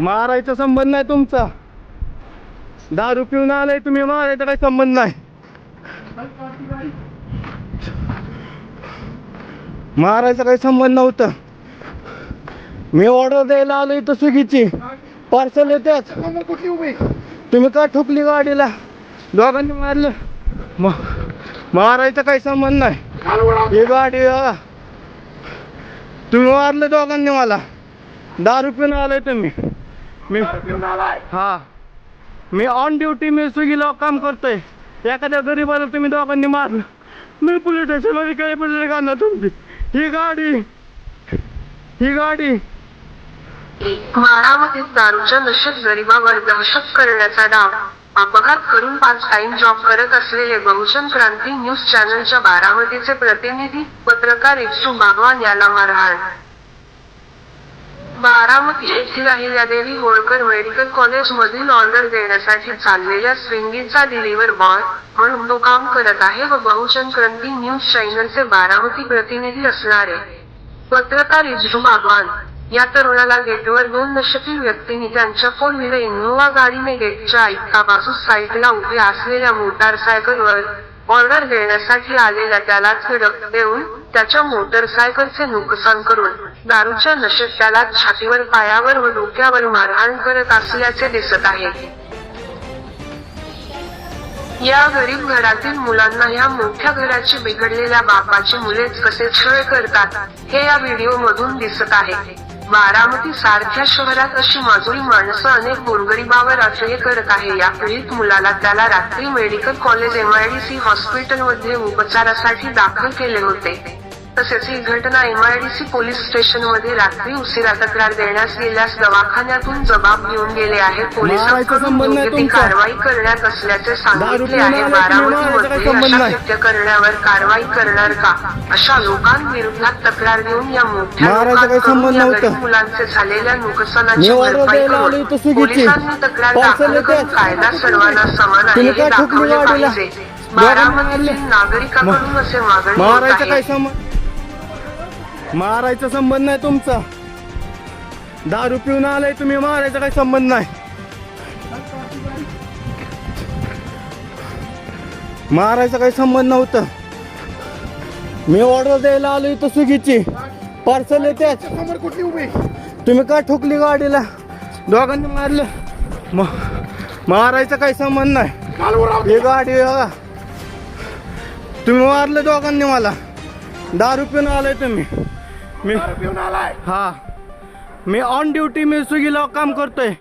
मारायचा संबंध नाही तुमचा. दारू पिऊन आलाय तुम्ही मारायचा काही संबंध नाही. मारायचा काही संबंध नव्हता. मी ऑर्डर द्यायला आलो इथं स्विगीची. पार्सल येतात तुम्ही का ठोकली गाडीला? दोघांनी मारलं. मग मारायचा काही संबंध नाही. ही गाडी तुम्ही मारलं दोघांनी मला. दारू पिऊन आलोय तुम्ही. मी हा. मी ऑन ड्युटी मी स्विगीला काम करतोय. एखाद्या गरीबाला तुम्ही दोघांनी मारलं. मी पोलीस स्टेशनमध्ये काही पडले का ना तुमची. ही गाडी. ही गाडी. माळामधील दारूच्या नशेत गरिबावर दहशत करण्याचा डाव. अपघात करून पाच टाइम जॉब करत असलेले बहुजन क्रांती न्यूज चॅनलच्या बारामतीचे प्रतिनिधी पत्रकार इच्छू बागवान याला मारहाण. बारामती येथील अहिल्यादेवी होळकर मेडिकल कॉलेज मधील ऑर्डर देण्यासाठी चाललेल्या स्विंगीचा डिलिव्हर बॉय म्हणून तो काम करत आहे व बहुजन क्रांती न्यूज चॅनलचे बारामती प्रतिनिधी असणारे पत्रकार इजू बागवान या तरुणाला गेटवर दोन नशेतील व्यक्तींनी त्यांच्या फोर व्हीलर इनोव्हा गाडीने गेटच्या ऐकापासून साईटला उभे असलेल्या मोटारसायकलवर ऑर्डर देण्यासाठी आलेल्या त्याला धडक देऊन त्याच्या मोटरसायकलचे नुकसान करून दारूच्या नशेत त्याला छातीवर पायावर व डोक्यावर मारहाण करत असल्याचे दिसत आहे. या गरीब घरातील मुलांना या मोठ्या घराची बिघडलेल्या बापाची मुलेच कसे छळ करतात हे या व्हिडिओ मधून दिसत आहे. बारामती सारख्या शहरात अशी माजुरी माणसं अनेक गोरगरिबावर आश्रय करत आहे. या पीडित मुलाला त्याला रात्री मेडिकल कॉलेज एमआयडीसी हॉस्पिटलमध्ये उपचारासाठी दाखल केले होते. तसेच ही घटना एमआयडीसी पोलीस स्टेशनमध्ये रात्री उशिरा तक्रार देण्यास गेल्यास दवाखान्यातून जबाब घेऊन गेले आहे पोलिसांकडून योग्य ती. कारवाई करण्यात असल्याचे सांगितले आहे बारामतीमध्ये अशा. कृत्य करण्यावर कारवाई करणार का अशा लोकांविरोधात तक्रार घेऊन या मोठ्या लोकांकडून या. गरीब मुलांचे झालेल्या नुकसानाची भरपाई करून. पोलिसांनी तक्रार दाखल करून. कायदा सर्वांना समान आहे हे दाखवले? पाहिजे बारामतीतील. नागरिकांकडून असे मागणी होत आहे मारायचा संबंध नाही तुमचा. दारू पिऊन आलाय तुम्ही मारायचा काही संबंध नाही. मारायचा काही संबंध नव्हतं. मी ऑर्डर द्यायला आलो इथं स्विगीची. पार्सल येते. समोर कुठली उभी तुम्ही का ठोकली गाडीला? दोघांनी मारलं. म- मारायचा काही संबंध नाही. ही गाडी बघा. तुम्ही मारलं दोघांनी मला. दारू पिऊन आलाय तुम्ही. मी हा. मी ऑन ड्युटी मी स्विगीला काम करतोय.